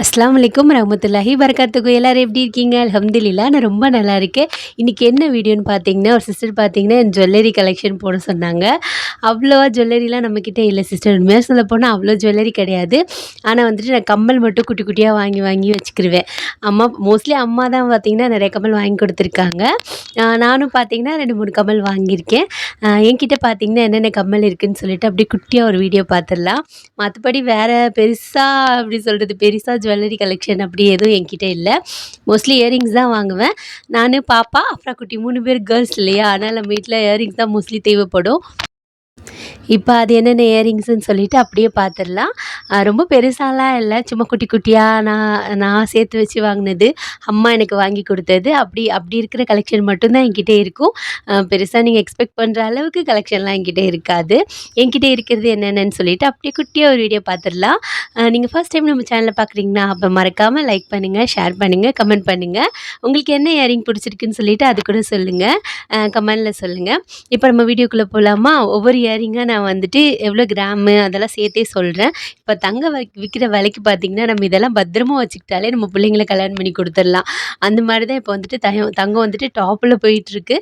அஸ்லாம் வலைக்கம் ரஹமத்துல்லாஹி வரகாத்துக்கு எல்லோரும் எப்படி இருக்கீங்க? அலமதுல்லா நான் ரொம்ப நல்லா இருக்கேன். இன்றைக்கி என்ன வீடியோன்னு பார்த்தீங்கன்னா ஒரு சிஸ்டர் பார்த்தீங்கன்னா என் ஜுவல்லரி கலெக்ஷன் போட சொன்னாங்க. அவ்வளோவா ஜுவல்லரிலாம் நம்மக்கிட்ட இல்லை சிஸ்டர் உண்மையாக சொல்ல போனால் அவ்வளோ ஜுவல்லரி கிடையாது. ஆனால் வந்துட்டு நான் கம்மல் மட்டும் குட்டி குட்டியாக வாங்கி வாங்கி வச்சுக்கிருவேன். அம்மா மோஸ்ட்லி அம்மா தான் பார்த்திங்கன்னா நிறைய கம்மல் வாங்கி கொடுத்துருக்காங்க. நானும் பார்த்தீங்கன்னா ரெண்டு மூணு கம்மல் வாங்கியிருக்கேன். என்கிட்ட பார்த்தீங்கன்னா என்னென்ன கம்மல் இருக்குதுன்னு சொல்லிட்டு அப்படியே குட்டியாக ஒரு வீடியோ பார்த்துடலாம். மற்றபடி வேறு பெருசாக அப்படி சொல்கிறது பெருசாக ஜுவல்லரி கலெக்ஷன் அப்படி எதுவும் என்கிட்ட இல்லை. மோஸ்ட்லி இயரிங்ஸ் தான் வாங்குவேன். நான் பாப்பா அப்புறம் குட்டி மூணு பேர் கேர்ள்ஸ் இல்லையா? அதனால் நம்ம வீட்டில் இயரிங்ஸ் தான் மோஸ்ட்லி தேவைப்படும். இப்போ அது என்னென்ன இயரிங்ஸ்ன்னு சொல்லிட்டு அப்படியே பார்த்துடலாம் ரொம்ப பெருசாலாம் இல்லை. சும்மா குட்டி குட்டியாக நான் நான் சேர்த்து வச்சு வாங்கினது அம்மா எனக்கு வாங்கி கொடுத்தது. அப்படி அப்படி இருக்கிற கலெக்ஷன் மட்டும்தான் என்கிட்ட இருக்கும். பெருசாக நீங்கள் எக்ஸ்பெக்ட் பண்ணுற அளவுக்கு கலெக்ஷன்லாம் என்கிட்ட இருக்காது. என்கிட்ட இருக்கிறது என்னென்னு சொல்லிட்டு அப்படியே குட்டியாக ஒரு வீடியோ பார்த்துடலாம் நீங்கள் ஃபஸ்ட் டைம் நம்ம சேனலில் பார்க்குறீங்கன்னா அப்போ மறக்காமல் லைக் பண்ணுங்கள் ஷேர் பண்ணுங்கள் கமெண்ட் பண்ணுங்கள் உங்களுக்கு என்ன இயரிங் பிடிச்சிருக்குன்னு சொல்லிட்டு அது கூட சொல்லுங்கள் கமெண்டில் சொல்லுங்கள் இப்போ நம்ம வீடியோக்குள்ளே போகலாமா ஒவ்வொரு இயரிங்காக நான் நான் வந்துட்டு எவ்வளோ கிராமு அதெல்லாம் சேர்த்தே சொல்கிறேன் இப்போ தங்க விற்கிற விலைக்கு பார்த்திங்கன்னா நம்ம இதெல்லாம் பத்திரமா வச்சுக்கிட்டாலே நம்ம பிள்ளைங்கள கல்யாணம் பண்ணி கொடுத்துடலாம். அந்த மாதிரி தான் இப்போ வந்துட்டு தயம் தங்கம் வந்துட்டு டாப்பில் போயிட்டுருக்கு.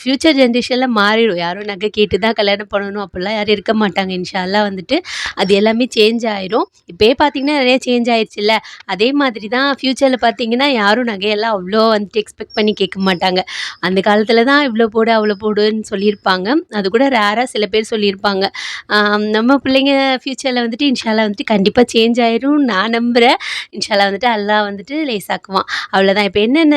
ஃப்யூச்சர் ஜென்ரேஷனில் மாறிடும். யாரும் நகை கேட்டு தான் கல்யாணம் பண்ணணும். அப்படிலாம் யாரும் இருக்க மாட்டாங்க. இன்ஷால்லாம் வந்துட்டு அது எல்லாமே சேஞ்ச் ஆயிரும். இப்போயே பார்த்திங்கன்னா நிறைய சேஞ்ச் ஆயிடுச்சுல்ல. அதே மாதிரி தான் ஃப்யூச்சரில் பார்த்திங்கன்னா யாரும் நகையெல்லாம் அவ்வளோ வந்துட்டு எக்ஸ்பெக்ட் பண்ணி கேட்க மாட்டாங்க. அந்த காலத்தில் தான் இவ்வளோ போடு அவ்வளோ போடுன்னு சொல்லியிருப்பாங்க. அது கூட ரேராக சில பேர் சொல்லியிருப்பாங்க. நம்ம பிள்ளைங்க ஃப்யூச்சரில் வந்துட்டு இன்ஷாலா வந்துட்டு கண்டிப்பாக சேஞ்ச் ஆயிரும். நான் நம்புகிறேன் இன்ஷாலா வந்துட்டு எல்லாம் வந்துட்டு லேசாக்குவான். அவ்வளோதான் இப்போ என்னென்ன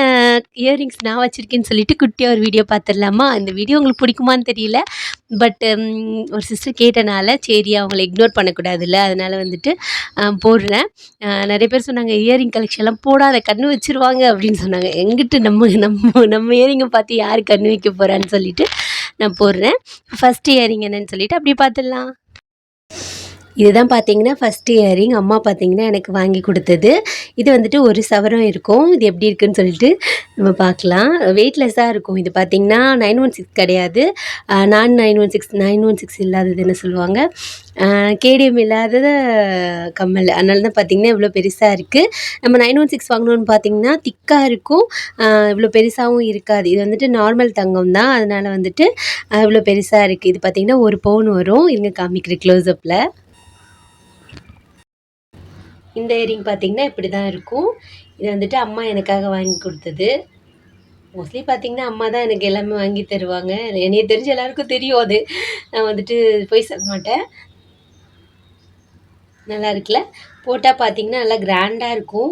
இயரிங்ஸ் நான் வச்சுருக்கேன்னு சொல்லிட்டு குட்டியாக ஒரு வீடியோ பார்த்துடலாமா அந்த வீடியோ உங்களுக்கு பிடிக்குமான்னு தெரியல. பட் ஒரு சிஸ்டர் கேட்டனால சரி அவங்கள இக்னோர் பண்ணக்கூடாதுல்ல. அதனால் வந்துட்டு போடுறேன். நிறைய பேர் சொன்னாங்க இயரிங் கலெக்ஷன்லாம் போடாத கண்ணு வச்சுருவாங்க. அப்படின்னு சொன்னாங்க. எங்கிட்டு நம்ம நம்ம நம்ம இயரிங்கை பார்த்து யார் கண்ணு வைக்க போகிறான்னு சொல்லிட்டு நான் போடுறேன். ஃபஸ்ட் இயரிங் என்னன்னு சொல்லிவிட்டு அப்படி பார்த்துடலாம். இதுதான் பார்த்தீங்கன்னா ஃபஸ்ட் இயரிங் அம்மா பார்த்தீங்கன்னா எனக்கு வாங்கி கொடுத்தது. இது வந்துட்டு ஒரு சவரம் இருக்கும். இது எப்படி இருக்குன்னு சொல்லிட்டு நம்ம பார்க்கலாம். வெயிட்லெஸ்ஸாக இருக்கும். இது பார்த்திங்கன்னா நைன் ஒன் சிக்ஸ் கிடையாது. நான் nine one six nine one six இல்லாதது என்ன சொல்லுவாங்க? கேடிஎம் இல்லாத கம்மல். அதனால தான் பார்த்திங்கன்னா இவ்வளோ பெருசாக இருக்குது நம்ம நைன் ஒன் சிக்ஸ் வாங்கணுன்னு பார்த்திங்கன்னா திக்காக இருக்கும். இவ்வளோ பெருசாகவும் இருக்காது. இது வந்துட்டு நார்மல் தங்கம் தான். அதனால் வந்துட்டு இவ்வளோ பெருசாக இருக்குது இது பார்த்திங்கன்னா ஒரு பவுன் வரும். இங்கே காமிக்கிற க்ளோஸ்அப்பில் இந்த இயரிங் பார்த்திங்கன்னா இப்படி தான் இருக்கும். இது வந்துட்டு அம்மா எனக்காக வாங்கி கொடுத்தது. மோஸ்ட்லி பார்த்திங்கன்னா அம்மா தான் எனக்கு எல்லாமே வாங்கி தருவாங்க. என்னைய தெரிஞ்ச எல்லாருக்கும் தெரியும் அது. நான் வந்துட்டு போய் சொல்ல மாட்டேன். நல்லா இருக்குல்ல? போட்டால் பார்த்தீங்கன்னா நல்லா கிராண்டாக இருக்கும்.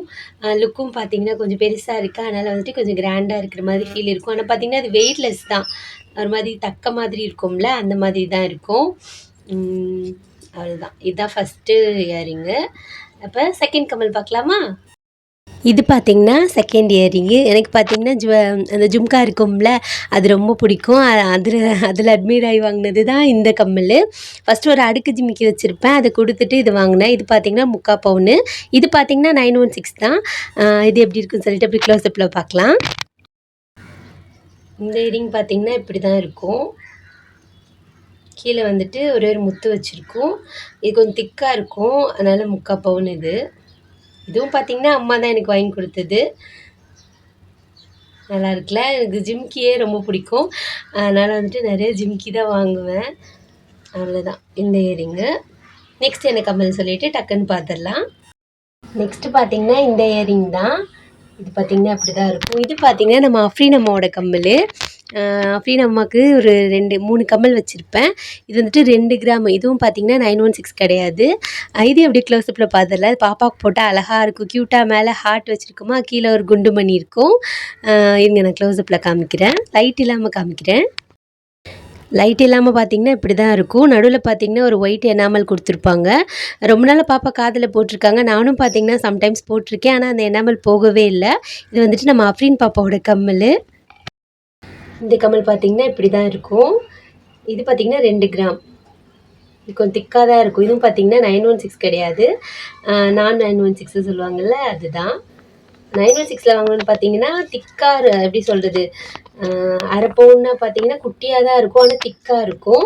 லுக்கும் பார்த்தீங்கன்னா கொஞ்சம் பெருசாக இருக்குது அதனால் வந்துட்டு கொஞ்சம் கிராண்டாக இருக்கிற மாதிரி ஃபீல் இருக்கும். ஆனால் பார்த்தீங்கன்னா அது வெயிட்லெஸ் தான். ஒரு மாதிரி தக்க மாதிரி இருக்கும்ல அந்த மாதிரி தான் இருக்கும். அவ்வளோதான் இதுதான் ஃபஸ்ட்டு இயரிங்கு அப்போ செகண்ட் கமல் பார்க்கலாமா? இது பார்த்திங்கன்னா செகண்ட் இயரிங்கு எனக்கு பார்த்திங்கன்னா ஜுவ அந்த ஜும்கா இருக்கும்ல அது ரொம்ப பிடிக்கும். அதில் அதில் அட்மிட் ஆகி வாங்கினது தான் இந்த கம்மல். ஃபஸ்ட்டு ஒரு அடுக்கு ஜிமிக்கி வச்சுருப்பேன். அதை கொடுத்துட்டு இது வாங்கினேன். இது பார்த்திங்கன்னா முக்கா பவுனு. இது பார்த்திங்கன்னா நைன் ஒன் சிக்ஸ் தான். இது எப்படி இருக்குன்னு சொல்லிட்டு அப்படி க்ளோஸ்அப்பில் பார்க்கலாம். இந்த இயரிங் பார்த்திங்கன்னா இப்படி தான் இருக்கும். கீழே வந்துட்டு ஒரே ஒரு முத்து வச்சுருக்கும். இது கொஞ்சம் திக்காக இருக்கும். அதனால் முக்கால் பவுன் இது. இதுவும் பார்த்திங்கன்னா அம்மா தான் எனக்கு வாங்கி கொடுத்தது. நல்லா இருக்குல்ல? எனக்கு ஜிம்கியே ரொம்ப பிடிக்கும். அதனால் வந்துட்டு நிறைய ஜிம்கி தான் வாங்குவேன். அவ்வளோதான் இந்த இயரிங்கு நெக்ஸ்ட் என்ன கம்மல் சொல்லிவிட்டு டக்குன்னு பார்த்துடலாம் நெக்ஸ்ட்டு பார்த்திங்கன்னா இந்த இயரிங் தான். இது பார்த்திங்கன்னா அப்படி தான் இருக்கும். இது பார்த்திங்கன்னா நம்ம அஃப்ரீன் அம்மாவோட கம்மல். ஃப்ரீடம் அம்மாவுக்கு ஒரு ரெண்டு மூணு கம்மல் வச்சுருப்பேன். இது வந்துட்டு ரெண்டு கிராம். இதுவும் பார்த்திங்கன்னா நைன் ஒன் சிக்ஸ் கிடையாது. இது எப்படி க்ளோஸ்அப்பில் பார்த்துடல பாப்பாவுக்கு போட்டால் அழகாக இருக்கும். க்யூட்டாக மேலே ஹார்ட் வச்சுருக்குமா? கீழே ஒரு குண்டு மணி இருக்கும். இருங்க நான் க்ளோஸ்அப்பில் காமிக்கிறேன். லைட் இல்லாமல் காமிக்கிறேன். லைட் இல்லாமல் பார்த்தீங்கன்னா இப்படி தான் இருக்கும். நடுவில் பார்த்தீங்கன்னா ஒரு ஒயிட் எனாமல் கொடுத்துருப்பாங்க. ரொம்ப நாள் பாப்பா காதில் போட்டிருக்காங்க. நானும் பார்த்தீங்கன்னா சம்டைம்ஸ் போட்டிருக்கேன். ஆனால் அந்த எனாமல் போகவே இல்லை. இது வந்துட்டு நம்ம அஃப்ரீன் பாப்பாவோட கம்மல். இந்த கமல் பார்த்திங்கன்னா இப்படி தான் இருக்கும். இது பார்த்திங்கன்னா ரெண்டு கிராம். இது கொஞ்சம் திக்காக தான் இருக்கும். இதுவும் பார்த்திங்கன்னா நைன் ஒன் சிக்ஸ் கிடையாது. நான் நைன் ஒன் சிக்ஸு சொல்லுவாங்கள்ல அதுதான். நைன் ஒன் சிக்ஸில் வாங்கணும்னு பார்த்தீங்கன்னா திக்காக எப்படி சொல்கிறது அரை பவுன்னா பார்த்தீங்கன்னா குட்டியாக தான் இருக்கும். ஆனால் திக்காக இருக்கும்.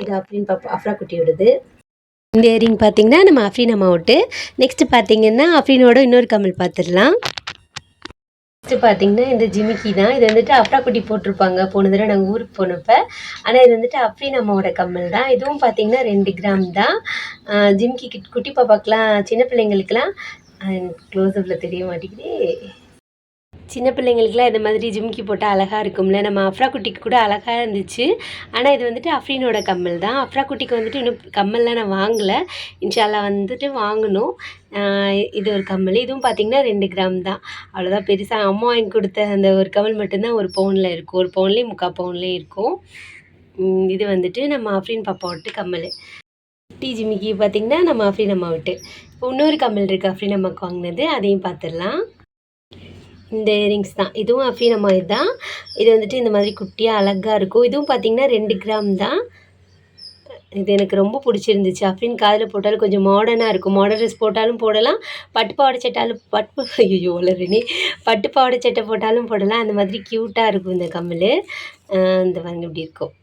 இது அப்படின்னு பார்ப்போம் அஃப்ரா குட்டியோடது. இந்த இயரிங் பார்த்தீங்கன்னா நம்ம அஃப்ரீன் அம்மாவோட்டு. நெக்ஸ்ட்டு பார்த்தீங்கன்னா அஃப்ரீனோட இன்னொரு கமல் பார்த்துடலாம் ஃபஸ்ட்டு பார்த்தீங்கன்னா இந்த ஜிமிக்கி தான். இது வந்துட்டு அஃப்ரா குட்டி போட்டிருப்பாங்க. போன தடவை நாங்கள் ஊருக்கு போனப்ப. ஆனால் இது வந்துட்டு அஃப்ரீன் அம்மாவோட கம்மல் தான். இதுவும் பார்த்தீங்கன்னா ரெண்டு கிராம் தான். ஜிமிக்கி குட்டி பாப்பாக்கெலாம் சின்ன பிள்ளைங்களுக்கெலாம் க்ளோஸ்அப்பில் தெரிய மாட்டேங்குது. சின்ன பிள்ளைங்களுக்குலாம் இந்த மாதிரி ஜிம்கி போட்டால் அழகாக இருக்கும்ல. நம்ம அஃப்ரா குட்டிக்கு கூட அழகாக இருந்துச்சு. ஆனால் இது வந்துட்டு அஃப்ரீனோட கம்மல் தான். அஃப்ரா குட்டிக்கு வந்துட்டு இன்னும் கம்மல்லாம் நான் வாங்கலை. இன்ஷால்லா வந்துட்டு வாங்கணும். இது ஒரு கம்மல். இதுவும் பார்த்திங்கன்னா ரெண்டு கிராம் தான். அவ்வளோதான் பெருசாக அம்மா வாங்கி கொடுத்த அந்த ஒரு கம்மல் மட்டும்தான் ஒரு பவுனில் இருக்கும். ஒரு பவுன்லேயும் முக்கால் பவுன்லேயும் இருக்கும். இது வந்துட்டு நம்ம அஃப்ரீன் பாப்பாவோட்டு கம்மல். டீ ஜிமிக்கி பார்த்திங்கன்னா நம்ம அஃப்ரீன் அம்மா விட்டு. இப்போ இன்னொரு கம்மல் இருக்குது அஃப்ரீன் அம்மாவுக்கு வாங்கினது. அதையும் பார்த்துடலாம் இந்த இயரிங்ஸ் தான். இதுவும் அஃபீன மாதிரி தான். இது வந்துட்டு இந்த மாதிரி குட்டியாக அழகாக இருக்கும். இதுவும் பார்த்தீங்கன்னா ரெண்டு கிராம் தான். இது எனக்கு ரொம்ப பிடிச்சிருந்துச்சு. அஃபின் காதில் போட்டாலும் கொஞ்சம் மாடர்னாக இருக்கும். மாடர்ன் ட்ரெஸ் போட்டாலும் போடலாம். பட்டு பாவாடை சட்டாலும் பட்டு ஐயோ வளரணி பட்டு பாவாடை சட்டை போட்டாலும் போடலாம். அந்த மாதிரி க்யூட்டாக இருக்கும் இந்த கம்மல். இந்த பாருங்க இப்படி இருக்கும்.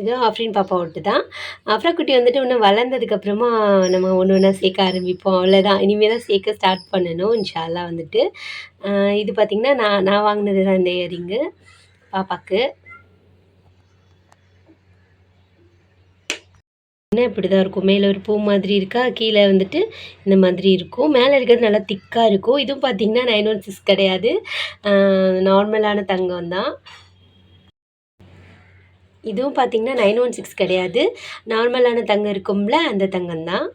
இதுவும் ஆஃப்ரின் பாப்பா ஒட்டு தான் அஃப்ரா குட்டி வந்துட்டு இன்னும் வளர்ந்ததுக்கப்புறமா நம்ம ஒன்று ஒன்றா சேர்க்க ஆரம்பிப்போம். அவ்வளோதான் இனிமேல் தான் சேர்க்க ஸ்டார்ட் பண்ணணும் இன்ஷால்லா வந்துட்டு. இது பார்த்திங்கன்னா நான் நான் வாங்கினது தான் இந்த இயரிங்கு பாப்பாவுக்கு என்ன இப்படி தான் இருக்கும்? மேலே ஒரு பூ மாதிரி இருக்கா? கீழே வந்துட்டு இந்த மாதிரி இருக்கும். மேலே இருக்கிறது நல்லா திக்காக இருக்கும். இதுவும் பார்த்தீங்கன்னா நைன் ஒன் சிக்ஸ் கிடையாது. நார்மலான தங்கம் தான் இதுவும் பார்த்தீங்கன்னா நைன் ஒன் சிக்ஸ் கிடையாது. நார்மலான தங்கம் இருக்கும்ல அந்த தங்கம் தான்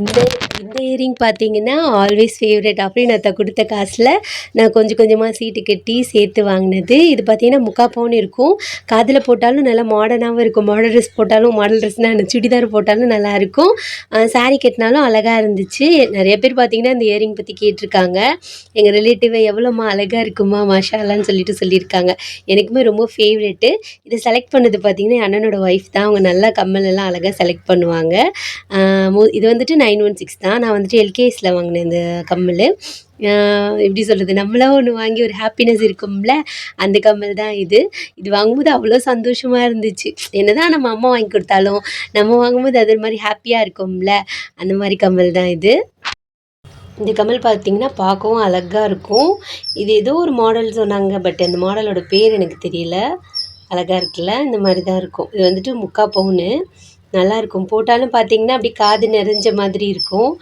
இந்த இந்த இயரிங் பார்த்தீங்கன்னா ஆல்வேஸ் ஃபேவரட் அப்படின்னு நான் கொடுத்த காசில் நான் கொஞ்சம் கொஞ்சமாக சீட்டு கட்டி சேர்த்து வாங்கினது. இது பார்த்தீங்கன்னா முக்கா பவுன் இருக்கும். காதில் போட்டாலும் நல்லா மாடர்னாகவும் இருக்கும். மாடல் ட்ரெஸ் போட்டாலும் மாடல் ட்ரெஸ்னால் சுடிதார் போட்டாலும் நல்லாயிருக்கும் சாரீ கட்டினாலும் அழகாக இருந்துச்சு. நிறைய பேர் பார்த்தீங்கன்னா இந்த இயரிங் பற்றி கேட்டிருக்காங்க. எங்கள் ரிலேட்டிவை எவ்வளோமா அழகாக இருக்குமா மாஷாலான்னு சொல்லிட்டு சொல்லியிருக்காங்க. எனக்குமே ரொம்ப ஃபேவரெட்டு இதை செலக்ட் பண்ணது பார்த்தீங்கன்னா அண்ணனோட ஒய்ஃப் தான். அவங்க நல்லா கம்மல் எல்லாம் அழகாக செலக்ட் பண்ணுவாங்க. இது வந்துட்டு நைன் ஒன் சிக்ஸ் தான். நான் வந்துட்டு எல்கேஎஸில் வாங்கினேன் இந்த கம்மல். எப்படி சொல்கிறது நம்மளா ஒன்று வாங்கி ஒரு ஹாப்பினஸ் இருக்கும்ல அந்த கம்மல் தான் இது. இது வாங்கும்போது அவ்வளோ சந்தோஷமாக இருந்துச்சு. என்னதான் நம்ம அம்மா வாங்கி கொடுத்தாலும் நம்ம வாங்கும்போது அது மாதிரி ஹாப்பியாக இருக்கும்ல அந்த மாதிரி கம்மல் தான் இது. இந்த கமல் பார்த்தீங்கன்னா பார்க்கவும் அழகாக இருக்கும். இது ஏதோ ஒரு மாடல் சொன்னாங்க பட் அந்த மாடலோட பேர் எனக்கு தெரியல. அழகாக இருக்குல்ல இந்த மாதிரி தான் இருக்கும். இது வந்துட்டு முக்கா பவுனு. நல்லாயிருக்கும். போட்டாலும் பார்த்தீங்கன்னா அப்படி காது நிறைஞ்ச மாதிரி இருக்கும்.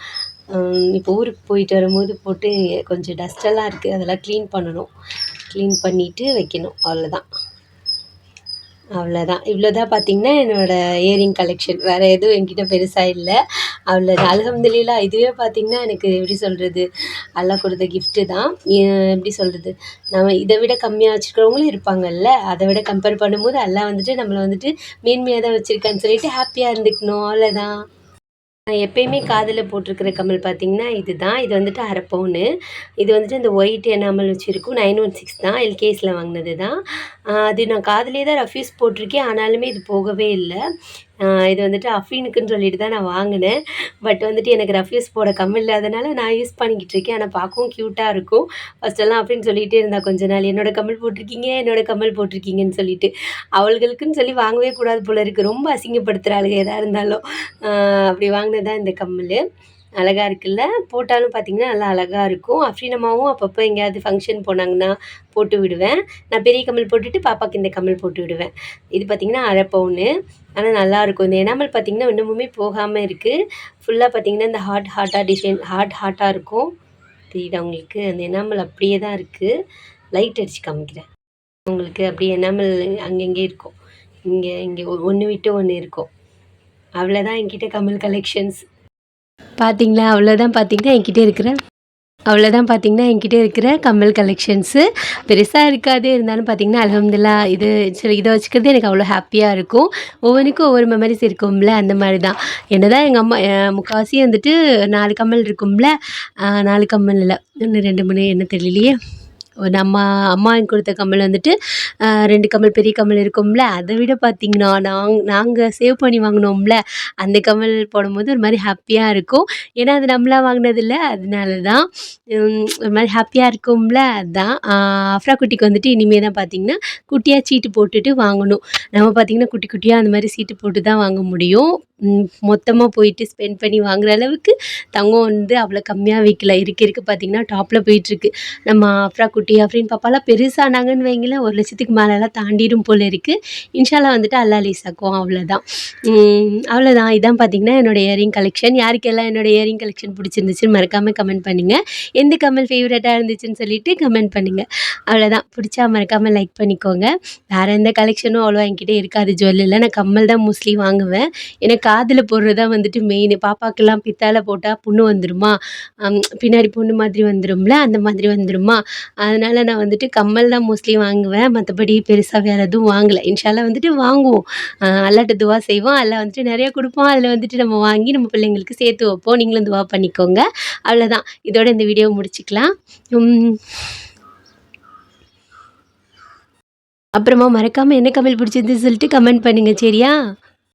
இப்போ ஊருக்கு போயிட்டு வரும்போது போட்டு கொஞ்சம் டஸ்டெல்லாம் இருக்குது அதெல்லாம் க்ளீன் பண்ணணும். க்ளீன் பண்ணிவிட்டு வைக்கணும். அவ்வளோதான் அவ்வளோதான் இவ்வளோதான் பார்த்தீங்கன்னா என்னோடய இயரிங் கலெக்ஷன் வேறு எதுவும் என்கிட்ட பெருசாக இல்லை. அவ்வளோதான் அல்ஹம்துலில்லா இதுவே பார்த்திங்கன்னா எனக்கு எப்படி சொல்கிறது அல்லாஹ் கொடுத்த கிஃப்ட்டு தான். எப்படி சொல்கிறது நம்ம இதை விட கம்மியாக வச்சுருக்கிறவங்களும் இருப்பாங்கல்ல? அதை விட கம்பேர் பண்ணும்போது அல்லாஹ் வந்துட்டு நம்மளை வந்துட்டு மேன்மையாக தான் வச்சுருக்கான்னு சொல்லிட்டு ஹாப்பியாக இருந்துக்கணும். அவ்வளோதான் நான் எப்பயுமே காதில் போட்டிருக்கிற கம்மல் பார்த்தீங்கன்னா இது தான் இது வந்துட்டு அரை பவுனு இது வந்துட்டு இந்த ஒயிட் எனாமல் வச்சுருக்கும். நைன் ஒன் சிக்ஸ் தான். எல்கேஸில் வாங்கினது தான் அது நான் காதிலே தான் ரஃப்யூஸ் போட்டிருக்கேன். ஆனாலுமே இது போகவே இல்லை. இது வந்துட்டு அஃபீனுக்குன்னு சொல்லிட்டு தான் நான் வாங்கினேன். பட் வந்துட்டு எனக்கு ரஃப்யூஸ் போட கம்மல் இல்லாதனால நான் யூஸ் பண்ணிக்கிட்டு இருக்கேன். ஆனால் பார்க்கவும் க்யூட்டாக இருக்கும். ஃபஸ்ட்டெல்லாம் அப்படின்னு சொல்லிகிட்டே இருந்தால் கொஞ்ச நாள். என்னோட கம்மல் போட்டிருக்கீங்க என்னோட கம்மல் போட்டிருக்கீங்கன்னு சொல்லிட்டு. அவளுகளுக்குன்னு சொல்லி வாங்கவே கூடாது போல இருக்குது ரொம்ப அசிங்கப்படுத்துகிறாளுங்க எதாக இருந்தாலும். அப்படி வாங்கினது தான் இந்த கம்மல். அழகாக இருக்குல்ல? போட்டாலும் பார்த்தீங்கன்னா நல்லா அழகாக இருக்கும். அஃப்ரீனமாவும் அப்பப்போ எங்கேயாவது ஃபங்க்ஷன் போனாங்கன்னா போட்டு விடுவேன். நான் பெரிய கம்மல் போட்டுட்டு பாப்பாவுக்கு இந்த கம்மல் போட்டு விடுவேன். இது பார்த்தீங்கன்னா அரை ஆனால் நல்லாயிருக்கும் இந்த எனாமல் பார்த்தீங்கன்னா இன்னமுமே போகாமல் இருக்குது ஃபுல்லாக பார்த்திங்கன்னா இந்த ஹார்ட் ஹார்ட்டாக டிசைன் ஹார்ட் ஹார்ட்டாக இருக்கும். தெரியுதா உங்களுக்கு? அந்த எனாமல் அப்படியே தான் இருக்குது லைட் அடித்து காமிக்கிறேன். உங்களுக்கு அப்படியே எனாமல் அங்கங்கே இருக்கும். இங்கே இங்கே ஒன்று விட்டு ஒன்று இருக்கும். அவ்வளோதான் என்கிட்ட கமல் கலெக்ஷன்ஸ் பார்த்தீங்களா அவ்வளோதான் பார்த்தீங்கன்னா என்கிட்ட இருக்கிற அவ்வளோதான் பார்த்தீங்கன்னா என்கிட்ட இருக்கிற கம்மல் கலெக்ஷன்ஸு பெருசாக இருக்காது. இருந்தாலும் பார்த்தீங்கன்னா அலமதுல்லா இது சரி இதை வச்சுக்கிறது எனக்கு அவ்வளோ ஹாப்பியாக இருக்கும். ஒவ்வொன்றுக்கும் ஒவ்வொரு மெமரிஸ் இருக்கும்ல அந்த மாதிரி தான் என்ன தான் எங்கள் அம்மா முக்கால்வாசி வந்துட்டு நாலு கம்மல் இருக்கும்ல நாலு கம்மல் இல்லை ஒன்று ரெண்டு மூணு என்ன தெரியலையே. நம்ம அம்மா கொடுத்த கம்மல் வந்துட்டு ரெண்டு கம்மல் பெரிய கம்மல் இருக்கும்ல அதை விட பார்த்திங்கன்னா நாங் நாங்கள் சேவ் பண்ணி வாங்கினோம்ல அந்த கம்மல் போடும்போது ஒரு மாதிரி ஹாப்பியாக இருக்கும். ஏன்னா அது நம்மளா வாங்கினதில்ல அதனால தான் ஒரு மாதிரி ஹாப்பியாக இருக்கும்ல அதுதான் அஃப்ரா குட்டிக்கு வந்துட்டு இனிமேல் தான் பார்த்தீங்கன்னா குட்டியாக சீட்டு போட்டுட்டு வாங்கணும். நம்ம பார்த்திங்கன்னா குட்டி குட்டியாக அந்த மாதிரி சீட்டு போட்டு தான் வாங்க முடியும். மொத்தமாக போயிட்டு ஸ்பெண்ட் பண்ணி வாங்குற அளவுக்கு தங்கம் வந்து அவ்வளோ கம்மியாக விற்கல இருக்க இருக்க பார்த்தீங்கன்னா டாப்பில் போயிட்டுருக்கு. நம்ம அஃப்ரா குட்டி அஃப்ரின் பாப்பாலாம் பெருசானாங்கன்னு வைங்களேன் ஒரு லட்சத்துக்கு மேலெலாம் தாண்டிடும் போல் இருக்குது இன்ஷால்லா வந்துட்டு அல்லா லீஸாக்கும் அவ்வளோதான் அவ்வளோதான் இதான் பார்த்தீங்கன்னா என்னோடய இயரிங் கலெக்ஷன் யாருக்கெல்லாம் என்னோடய இயரிங் கலெக்ஷன் பிடிச்சிருந்துச்சுன்னு மறக்காமல் கமெண்ட் பண்ணுங்கள் எந்த கமல் ஃபேவரட்டாக இருந்துச்சுன்னு சொல்லிட்டு கமெண்ட் பண்ணுங்கள் அவ்வளோதான் பிடிச்சா மறக்காமல் லைக் பண்ணிக்கோங்க. வேறு எந்த கலெக்ஷனும் அவ்வளோ என்கிட்ட இருக்காது ஜுவல்லில் நான் கம்மல் தான் மோஸ்ட்லி வாங்குவேன். எனக்கு காதில் போடுறது தான் வந்துட்டு மெயின் பாப்பாக்கெல்லாம் பித்தால போட்டால் புண்ணு வந்துருமா? பின்னாடி பொண்ணு மாதிரி வந்துரும்ல? அந்த மாதிரி வந்துருமா? அதனால் நான் வந்துட்டு கம்மல் தான் மோஸ்ட்லி வாங்குவேன். மற்றபடி பெருசாக வேறு எதுவும் வாங்கலை. இன்ஷால்லாம் வந்துட்டு வாங்குவோம். அஹ் அல்லாட்ட துவா செய்வோம். அதில் வந்துட்டு நிறைய கொடுப்போம். அதில் வந்துட்டு நம்ம வாங்கி நம்ம பிள்ளைங்களுக்கு சேர்த்து வைப்போம். நீங்களும் துவா பண்ணிக்கோங்க. அவ்வளோதான் இதோட இந்த வீடியோ முடிச்சுக்கலாம். அப்புறமா மறக்காமல் என்ன கமெண்ட் பிடிச்சிருந்துன்னு சொல்லிட்டு கமெண்ட் பண்ணுங்கள் சரியா?